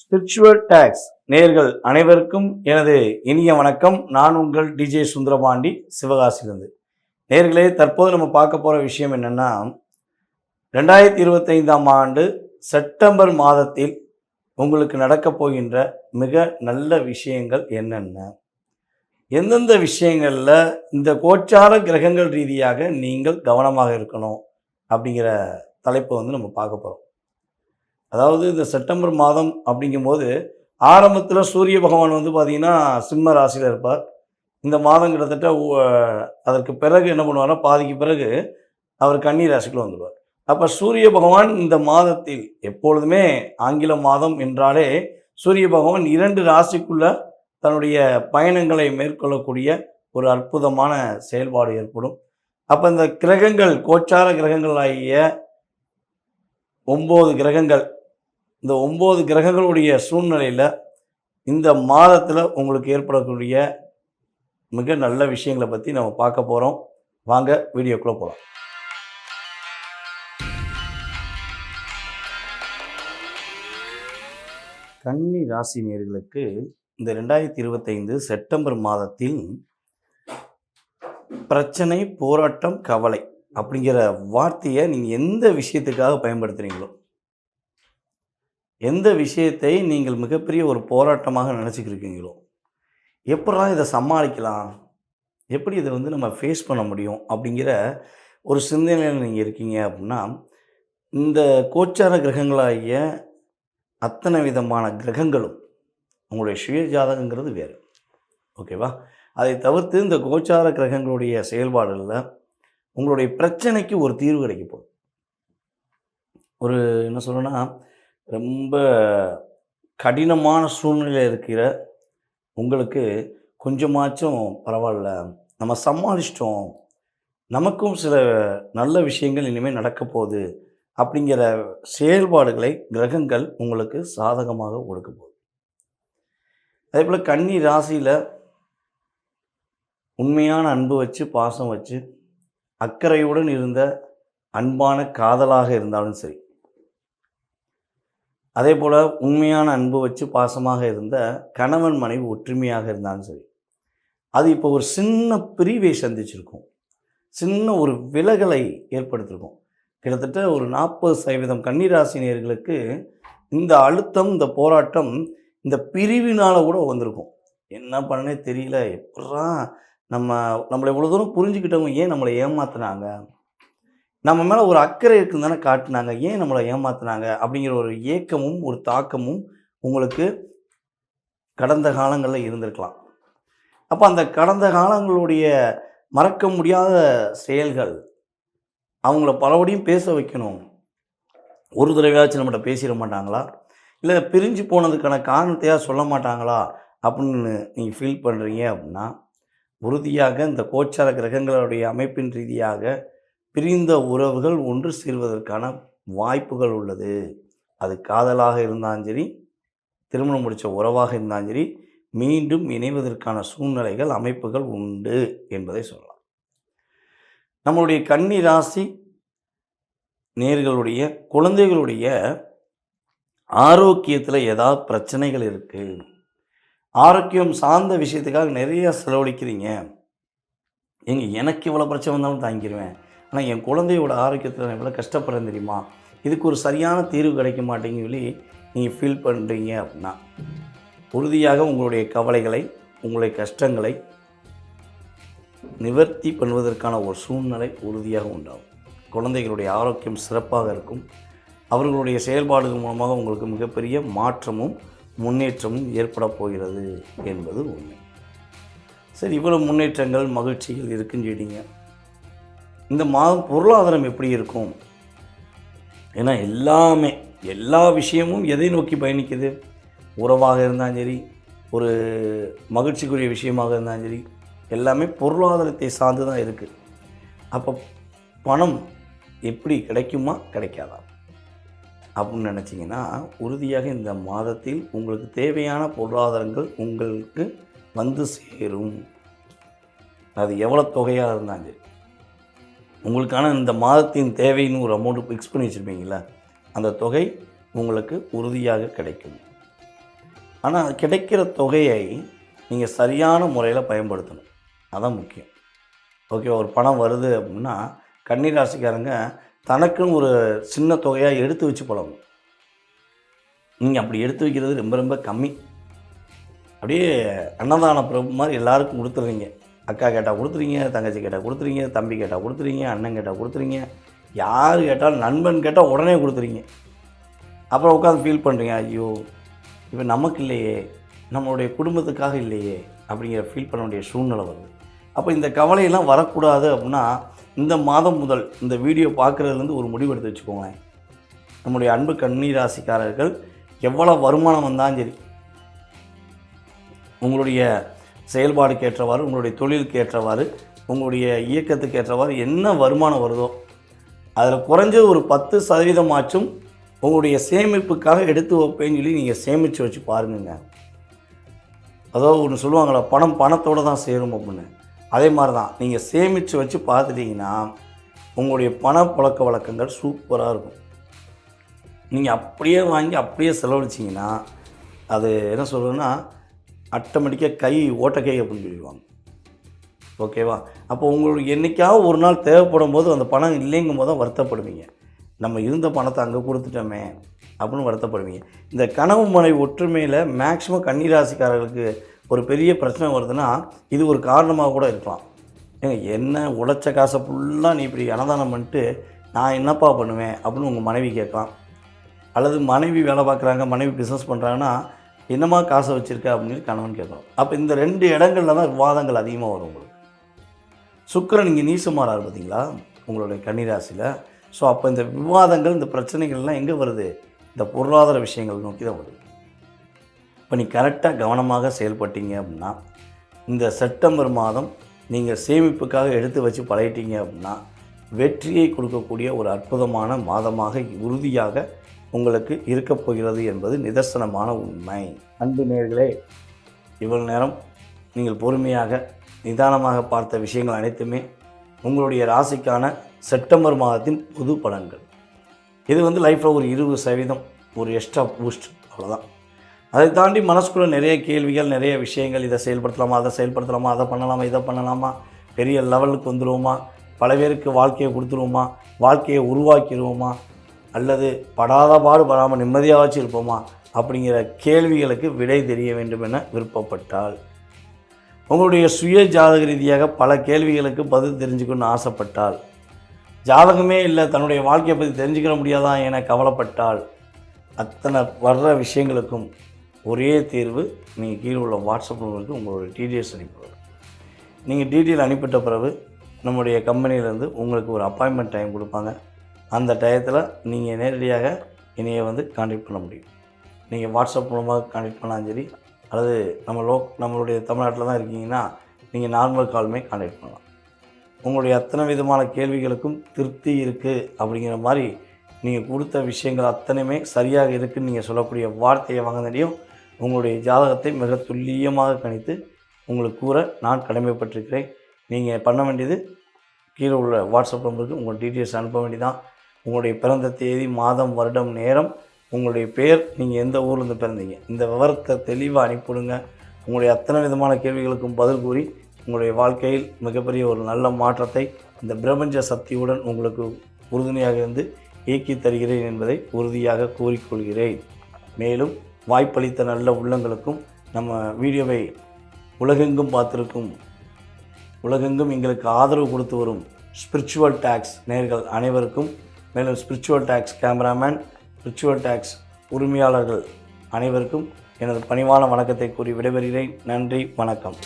Spiritual tax நேர்கள் அனைவருக்கும் எனது இனிய வணக்கம். நான் உங்கள் டிஜே சுந்தரபாண்டி சிவகாசிலிருந்து நேர்களே தற்போது நம்ம பார்க்க போகிற விஷயம் என்னென்னா ரெண்டாயிரத்தி இருபத்தைந்தாம் ஆண்டு செப்டம்பர் மாதத்தில் உங்களுக்கு நடக்கப் போகின்ற மிக நல்ல விஷயங்கள் என்னென்ன? எந்தெந்த விஷயங்களில் இந்த கோச்சார கிரகங்கள் ரீதியாக நீங்கள் கவனமாக இருக்கணும் அப்படிங்கிற தலைப்பை வந்து நம்ம பார்க்க போகிறோம் அதாவது இந்த செப்டம்பர் மாதம் அப்படிங்கும்போது ஆரம்பத்தில் சூரிய பகவான் வந்து பார்த்திங்கன்னா சிம்ம ராசியில் இருப்பார். இந்த மாதம் கிட்டத்தட்ட அதற்கு பிறகு என்ன பண்ணுவார்னா பாதிக்கு பிறகு அவர் கன்னி ராசிக்குள்ள வந்துடுவார் அப்போ சூரிய பகவான் இந்த மாதத்தில் எப்பொழுதுமே ஆங்கில மாதம் என்றாலே சூரிய பகவான் இரண்டு ராசிக்குள்ள தன்னுடைய பயணங்களை மேற்கொள்ளக்கூடிய ஒரு அற்புதமான செயல்பாடு ஏற்படும். அப்போ இந்த கிரகங்கள் கோச்சார கிரகங்கள் ஆகிய ஒம்பது கிரகங்கள் இந்த ஒம்பது கிரகங்களுடைய சூழ்நிலையில் இந்த மாதத்தில் உங்களுக்கு ஏற்படக்கூடிய மிக நல்ல விஷயங்களை பற்றி நம்ம பார்க்க போகிறோம் வாங்க வீடியோக்குள்ளே போகலாம் கன்னி ராசி நேர்களுக்கு இந்த ரெண்டாயிரத்தி இருபத்தைந்து செப்டம்பர் மாதத்தில் பிரச்சனை போராட்டம் கவலை அப்படிங்கிற வார்த்தையை நீங்கள் எந்த விஷயத்துக்காக பயன்படுத்துகிறீங்களோ எந்த விஷயத்தை நீங்கள் மிகப்பெரிய ஒரு போராட்டமாக நினச்சிக்கிருக்கீங்களோ? எப்படிலாம் இதை சமாளிக்கலாம்? எப்படி இதை வந்து நம்ம ஃபேஸ் பண்ண முடியும்? அப்படிங்கிற ஒரு சிந்தனையில் நீங்கள் இருக்கீங்க அப்படின்னா இந்த கோச்சார கிரகங்களாகிய அத்தனை விதமான கிரகங்களும் உங்களுடைய சுய ஜாதகங்கிறது வேறு. ஓகேவா? அதை தவிர்த்து இந்த கோச்சார கிரகங்களுடைய செயல்பாடுகளில் உங்களுடைய பிரச்சனைக்கு ஒரு தீர்வு கிடைக்க போகுது. ஒரு என்ன சொல்லணும்னா ரொம்ப கடினமான சூழ்நிலையில் இருக்கிற உங்களுக்கு கொஞ்சமாச்சும் பரவாயில்ல. நம்ம சமாளிச்சிட்டோம். நமக்கும் சில நல்ல விஷயங்கள் இனிமேல் நடக்க போகுது அப்படிங்கிற செயல்பாடுகளை கிரகங்கள் உங்களுக்கு சாதகமாக கொடுக்க போகுது. அதே போல் கன்னி ராசியில் உண்மையான அன்பு வச்சு பாசம் வச்சு அக்கறையுடன் இருந்த அன்பான காதலாக இருந்தாலும் சரி அதே போல் உண்மையான அன்பு வச்சு பாசமாக இருந்த கணவன் மனைவி ஒற்றுமையாக இருந்தாலும் சரி அது இப்போ ஒரு சின்ன பிரிவை சந்திச்சிருக்கும். சின்ன ஒரு விலகலை ஏற்படுத்தியிருக்கும் கிட்டத்தட்ட ஒரு நாற்பது சதவீதம் கன்னிராசினியர்களுக்கு இந்த அழுத்தம் இந்த போராட்டம் இந்த பிரிவினால் கூட வந்திருக்கும். என்ன பண்ணனே தெரியல எப்படா நம்ம நம்மளை இவ்வளோ தூரம் புரிஞ்சுக்கிட்டவங்க ஏன் நம்மளை ஏமாத்துனாங்க? நம்ம மேலே ஒரு அக்கறை இருக்குன்னு தானே காட்டினாங்க. ஏன் நம்மளை ஏமாத்தினாங்க? அப்படிங்கிற ஒரு ஏக்கமும் ஒரு தாக்கமும் உங்களுக்கு கடந்த காலங்களில் இருந்திருக்கலாம். அப்போ அந்த கடந்த காலங்களுடைய மறக்க முடியாத செயல்கள் அவங்கள பலபடியும் பேச வைக்கணும். ஒரு தடவையாச்சும் நம்மகிட்ட பேசிட மாட்டாங்களா? இல்லை பிரிஞ்சு போனதுக்கான காரணத்தையாக சொல்ல மாட்டாங்களா? அப்படின்னு நீங்கள் ஃபீல் பண்ணுறீங்க அப்படின்னா உறுதியாக இந்த கோச்சார கிரகங்களுடைய அமைப்பின் ரீதியாக பிரிந்த உறவுகள் ஒன்று சேர்வதற்கான வாய்ப்புகள் உள்ளது. அது காதலாக இருந்தாலும் சரி திருமணம் முடித்த உறவாக இருந்தாலும் சரி மீண்டும் இணைவதற்கான சூழ்நிலைகள் அமைப்புகள் உண்டு என்பதை சொல்லலாம். நம்மளுடைய கன்னி ராசி நேர்களுடைய குழந்தைகளுடைய ஆரோக்கியத்தில் ஏதாவது பிரச்சனைகள் இருக்குது ஆரோக்கியம் சார்ந்த விஷயத்துக்காக நிறைய செலவழிக்கிறீங்க. எங்க எனக்கு இவ்வளோ பிரச்சனை வந்தாலும் தாங்கிடுவேன் ஆனால் என் குழந்தையோட ஆரோக்கியத்தில் நான் எவ்வளோ கஷ்டப்படுறேன் தெரியுமா? இதுக்கு ஒரு சரியான தீர்வு கிடைக்க மாட்டேங்குன்னு சொல்லி நீங்கள் ஃபீல் பண்ணுறீங்க அப்படின்னா உறுதியாக உங்களுடைய கவலைகளை உங்களுடைய கஷ்டங்களை நிவர்த்தி பண்ணுவதற்கான ஒரு சூழ்நிலை உறுதியாக உண்டாகும். குழந்தைகளுடைய ஆரோக்கியம் சிறப்பாக இருக்கும். அவர்களுடைய செயல்பாடுகள் மூலமாக உங்களுக்கு மிகப்பெரிய மாற்றமும் முன்னேற்றமும் ஏற்பட போகிறது என்பது உண்மை. சரி இவ்வளவு முன்னேற்றங்கள் மகிழ்ச்சிகள் இருக்குன்னு சொல்லிட்டீங்க. இந்த மாதம் பொருளாதாரம் எப்படி இருக்கும்? ஏன்னா எல்லாமே எல்லா விஷயமும் எதை நோக்கி பயணிக்குது? உறவாக இருந்தாலும் சரி ஒரு மகிழ்ச்சிக்குரிய விஷயமாக இருந்தாலும் சரி எல்லாமே பொருளாதாரத்தை சார்ந்து தான் இருக்குது அப்போ பணம் எப்படி கிடைக்குமா கிடைக்காதா? அப்படின்னு நினச்சிங்கன்னா உறுதியாக இந்த மாதத்தில் உங்களுக்கு தேவையான பொருளாதாரங்கள் உங்களுக்கு வந்து சேரும். அது எவ்வளோ தொகையாக இருந்தாலும் சரி. உங்களுக்கான இந்த மாதத்தின் தேவைன்னு ஒரு அமௌண்ட் ஃபிக்ஸ் பண்ணி வச்சுருப்பீங்களா அந்த தொகை உங்களுக்கு உறுதியாக கிடைக்கும். ஆனால் கிடைக்கிற தொகையை நீங்கள் சரியான முறையில் பயன்படுத்தணும். அதான் முக்கியம். ஓகே ஒரு பணம் வருது அப்படின்னா கன்னி ராசிக்காரங்க தனக்குன்னு ஒரு சின்ன தொகையாக எடுத்து வச்சு பழகும் நீங்கள் அப்படி எடுத்து வைக்கிறது ரொம்ப ரொம்ப கம்மி. அப்படியே அன்னதான பிரபு மாதிரி எல்லாருக்கும் கொடுத்துட்றீங்க. அக்கா கேட்டால் கொடுத்துறீங்க தங்கச்சி கேட்டால் கொடுத்துறீங்க தம்பி கேட்டால் கொடுத்துறீங்க அண்ணன் கேட்டால் கொடுத்துறீங்க யார் கேட்டாலும் நண்பன் கேட்டால் உடனே கொடுத்துறீங்க. அப்புறம் உட்காந்து ஃபீல் பண்ணுறீங்க ஐயோ இப்போ நமக்கு இல்லையே நம்மளுடைய குடும்பத்துக்காக இல்லையே அப்படிங்கிற ஃபீல் பண்ண வேண்டிய சூழ்நிலை வருது. அப்போ இந்த கவலையெல்லாம் வரக்கூடாது அப்படின்னா இந்த மாதம் முதல் இந்த வீடியோ பார்க்குறதுலேருந்து ஒரு முடிவு எடுத்து வச்சுக்கோங்களேன். நம்முடைய அன்பு கண்ணீர் ராசிக்காரர்கள் எவ்வளோ வருமானம் வந்தாலும் சரி உங்களுடைய செயல்பாடுக்கு ஏற்றவாறு உங்களுடைய தொழிலுக்கு ஏற்றவாறு உங்களுடைய இயக்கத்துக்கு ஏற்றவாறு என்ன வருமானம் வருதோ அதில் குறைஞ்சது ஒரு பத்து சதவீதமாச்சும் உங்களுடைய சேமிப்புக்காக எடுத்து வைப்பேன்னு சொல்லி நீங்கள் சேமித்து வச்சு பாருங்கங்க. அதாவது ஒன்று சொல்லுவாங்களா பணம் பணத்தோடு தான் சேரும் அப்படின்னு. அதே மாதிரி தான் நீங்கள் சேமித்து வச்சு பார்த்துட்டிங்கன்னா உங்களுடைய பண புழக்க வழக்கங்கள் சூப்பராக இருக்கும். நீங்கள் அப்படியே வாங்கி அப்படியே செலவழிச்சிங்கன்னா அது என்ன சொல்கிறதுன்னா ஆட்டோமேட்டிக்காக கை ஓட்டக்கை அப்படின்னு சொல்லிடுவாங்க. ஓகேவா? அப்போ உங்களுக்கு என்றைக்காவது ஒரு நாள் தேவைப்படும் போது அந்த பணம் இல்லைங்கும் போது தான் வருத்தப்படுவீங்க. நம்ம இருந்த பணத்தை அங்கே கொடுத்துட்டோமே அப்படின்னு வருத்தப்படுவீங்க. இந்த கனவு மனை ஒற்றுமையில் மேக்ஸிமம் கன்னிராசிக்காரர்களுக்கு ஒரு பெரிய பிரச்சனை வருதுன்னா இது ஒரு காரணமாக கூட இருக்கலாம். ஏங்க என்ன உழைச்ச காசை ஃபுல்லாக நீ இப்படி அன்னதானம் பண்ணிட்டு நான் என்னப்பா பண்ணுவேன் அப்படின்னு உங்கள் மனைவி கேட்கலாம். அல்லது மனைவி வேலை பார்க்குறாங்க மனைவி பிஸ்னஸ் பண்ணுறாங்கன்னா என்னம்மா காசை வச்சுருக்க அப்படின்னு சொல்லி கணவன் கேட்கணும். அப்போ இந்த ரெண்டு இடங்கள்ல தான் விவாதங்கள் அதிகமாக வரும் உங்களுக்கு. சுக்கரன் இங்கே நீசமாறார் பார்த்தீங்களா உங்களுடைய கன்னிராசியில். ஸோ அப்போ இந்த விவாதங்கள் இந்த பிரச்சனைகள்லாம் எங்கே வருது? இந்த பொருளாதார விஷயங்கள் நோக்கி தான் வருது. இப்போ நீ கரெக்டாக கவனமாக செயல்பட்டீங்க அப்படின்னா இந்த செப்டம்பர் மாதம் நீங்கள் சேமிப்புக்காக எடுத்து வச்சு பழகிட்டீங்க அப்படின்னா வெற்றியை கொடுக்கக்கூடிய ஒரு அற்புதமான மாதமாக உறுதியாக உங்களுக்கு இருக்கப் போகிறது என்பது நிதர்சனமான உண்மை. அன்பு நேர்களே இவ்வளவு நேரம் நீங்கள் பொறுமையாக நிதானமாக பார்த்த விஷயங்கள் அனைத்துமே உங்களுடைய ராசிக்கான செப்டம்பர் மாதத்தின் பொது பலன்கள். இது வந்து லைஃப்பில் ஒரு இருபது சதவீதம் ஒரு எக்ஸ்ட்ரா பூஸ்ட் அவ்வளோதான் அதை தாண்டி மனசுக்குள்ளே நிறைய கேள்விகள் நிறைய விஷயங்கள் இதை செயல்படுத்தலாமா அதை செயல்படுத்தலாமா அதை பண்ணலாமா இதை பண்ணலாமா பெரிய லெவலுக்கு வந்துடுவோமா பல பேருக்கு வாழ்க்கையை கொடுத்துருவோமா வாழ்க்கையை உருவாக்கிடுவோமா அல்லது படாத பாடு படாமல் நிம்மதியாகச்சு இருப்போமா? அப்படிங்கிற கேள்விகளுக்கு விடை தெரிய வேண்டும் என விருப்பப்பட்டால். உங்களுடைய சுய ஜாதக ரீதியாக பல கேள்விகளுக்கு பதில் தெரிஞ்சுக்கணும்னு ஆசைப்பட்டால். ஜாதகமே இல்லை தன்னுடைய வாழ்க்கையை பற்றி தெரிஞ்சுக்கிற முடியாதா என கவலைப்பட்டால். அத்தனை வர்ற விஷயங்களுக்கும் ஒரே தீர்வு நீங்கள் கீழே உள்ள வாட்ஸ்அப் நம்பருக்கு உங்களுடைய டீட்டெயில்ஸ் அனுப்பிவிடும் நீங்கள் டீட்டெயில் அனுப்பிட்ட பிறகு நம்முடைய கம்பெனியிலேருந்து உங்களுக்கு ஒரு அப்பாயின்மெண்ட் டைம் கொடுப்பாங்க. அந்த டயத்தில் நீங்கள் நேரடியாக என்னையை வந்து காண்டாக்ட் பண்ண முடியும். நீங்கள் வாட்ஸ்அப் மூலமாக காண்டாக்ட் பண்ணாலும் சரி அல்லது நம்ம லோ நம்மளுடைய தமிழ்நாட்டில் தான் இருக்கீங்கன்னா நீங்கள் நார்மல் காலுமே காண்டாக்ட் பண்ணலாம். உங்களுடைய அத்தனை விதமான கேள்விகளுக்கும் திருப்தி இருக்குது அப்படிங்கிற மாதிரி நீங்கள் கொடுத்த விஷயங்கள் அத்தனையுமே சரியாக இருக்குன்னு நீங்கள் சொல்லக்கூடிய வார்த்தையை வாங்கினதையும் உங்களுடைய ஜாதகத்தை மிக துல்லியமாக கணித்து உங்களுக்கு கூற நான் கடமைப்பட்டிருக்கிறேன். நீங்கள் பண்ண வேண்டியது கீழே உள்ள வாட்ஸ்அப் நம்பருக்கு உங்கள் டீட்டெயில்ஸ் அனுப்ப வேண்டியதான் உங்களுடைய பிறந்த தேதி மாதம் வருடம் நேரம் உங்களுடைய பேர் நீங்கள் எந்த ஊர்லேருந்து பிறந்தீங்க? இந்த விவரத்தை தெளிவாக அனுப்பிவிடுங்க. உங்களுடைய அத்தனை விதமான கேள்விகளுக்கும் பதில் கூறி உங்களுடைய வாழ்க்கையில் மிகப்பெரிய ஒரு நல்ல மாற்றத்தை இந்த பிரபஞ்ச சக்தியுடன் உங்களுக்கு உறுதுணையாக இருந்து இயக்கி தருகிறேன் என்பதை உறுதியாக கூறிக்கொள்கிறேன். மேலும் வாய்ப்பளித்த நல்ல உள்ளங்களுக்கும் நம்ம வீடியோவை உலகெங்கும் பார்த்துருக்கும் உலகெங்கும் எங்களுக்கு ஆதரவு கொடுத்து வரும் ஸ்பிரிச்சுவல் டேக்ஸ் நேர்கள் அனைவருக்கும் மேலும் spiritual talks cameraman spiritual talks உரிமையாளர்கள் அனைவருக்கும் எனது பணிவான வணக்கத்தை கூறி விடைபெறுகிறேன். நன்றி வணக்கம்.